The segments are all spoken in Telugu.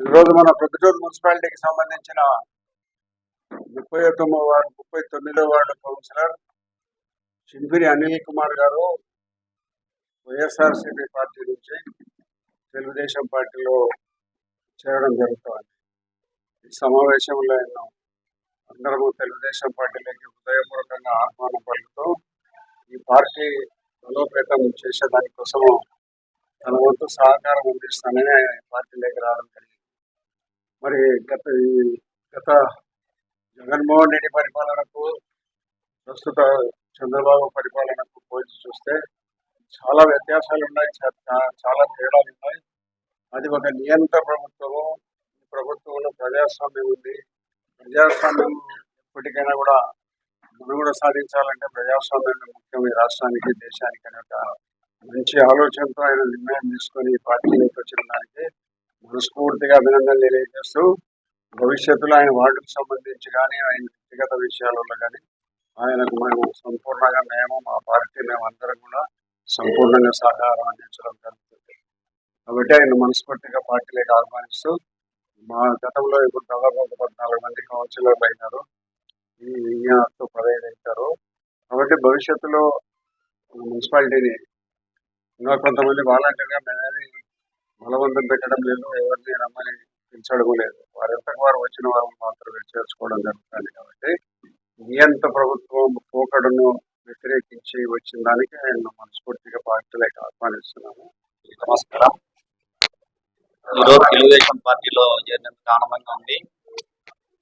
ఈరోజు మన ప్రతిరోజు మున్సిపాలిటీకి సంబంధించిన ముప్పై తొమ్మిది వార్డు ముప్పై తొమ్మిదో వార్డు కౌన్సిలర్ షిన్పిరి అనిల్ కుమార్ గారు వైఎస్ఆర్సీపీ పార్టీ నుంచి తెలుగుదేశం పార్టీలో చేరడం జరుగుతుంది. ఈ సమావేశంలో ఎన్నో అందరము తెలుగుదేశం పార్టీలోకి హృదయపూర్వకంగా ఆహ్వానం పలుకుతూ ఈ పార్టీ బలోపేతం చేసే దానికోసం తన వంతు సహకారం అందిస్తానని పార్టీలోకి రావడం జరిగింది. మరి గత ఈ గత జగన్మోహన్ రెడ్డి పరిపాలనకు ప్రస్తుత చంద్రబాబు పరిపాలనకు పోల్చి చూస్తే చాలా వ్యత్యాసాలు ఉన్నాయి చాలా తేడాలు ఉన్నాయి అది ఒక నియంత్ర ప్రభుత్వము ఈ ప్రభుత్వంలో ప్రజాస్వామ్యం ఉంది. ప్రజాస్వామ్యం ఎప్పటికైనా కూడా మనుగడ సాధించాలంటే ప్రజాస్వామ్యం ముఖ్యం ఈ రాష్ట్రానికి దేశానికి అనే ఒక మంచి ఆలోచనతో ఆయన నిర్ణయం తీసుకొని ఈ పార్టీలోకి వచ్చిన దానికి మనస్ఫూర్తిగా అభినందనలు తెలియజేస్తూ భవిష్యత్తులో ఆయన వార్డుకు సంబంధించి కానీ ఆయన వ్యక్తిగత విషయాలలో కానీ ఆయనకు మేము సంపూర్ణంగా మేము మా పార్టీ మేము అందరం కూడా సంపూర్ణంగా సహకారం అందించడం జరుగుతుంది. కాబట్టి ఆయన మనస్ఫూర్తిగా పార్టీలకు ఆహ్వానిస్తూ మా గతంలో ఇప్పుడు దాదాపు ఒక పద్నాలుగు మంది కౌన్సిలర్లు అయినారు. ఈ ఈయనతో పదహైదు అవుతారు కాబట్టి భవిష్యత్తులో మున్సిపాలిటీని ఇంకా కొంతమంది వాలంటీర్గా మేమేమి బలవంతం పెట్టడం లేదు. ఎవరిని రమ్మని పిలిచడం లేదు. వారంతకు వారు వచ్చిన వారు మాత్రమే చేర్చుకోవడం జరుగుతుంది కాబట్టి. నియంత ప్రభుత్వం పోకడను వ్యతిరేకించి వచ్చిన దానికి నేను మనస్ఫూర్తిగా పార్టీలకు ఆహ్వానిస్తున్నాను. నమస్కారం. ఈరోజు తెలుగుదేశం పార్టీలో చేరినందుకు ఆనందంగా ఉంది.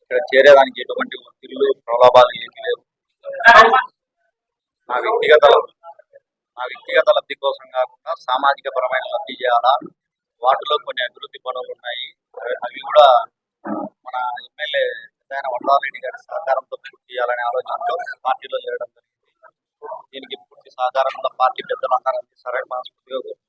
ఇక్కడ చేరేదానికి ఎటువంటి ఒత్తిళ్ళు ప్రలోభాలు ఏమీ లేవు. నా వ్యక్తిగత నా వ్యక్తిగత లబ్ధి కోసం కాకుండా సామాజిక పరమైన లబ్ధి చేయాలా? వాటిలో కొన్ని అభివృద్ధి పనులు ఉన్నాయి. అవి- కూడా మన ఎమ్మెల్యే ఆయన వడ్రారెడ్డి గారి సహకారంతో పూర్తి చేయాలనే ఆలోచనతో పార్టీలో చేరడం జరిగింది దీనికి పూర్తి సహకారం కూడా పార్టీ పెద్దలు అందరూ అందిస్తారని మనస్ఫూర్తిగా కోరుకుంటున్నాను.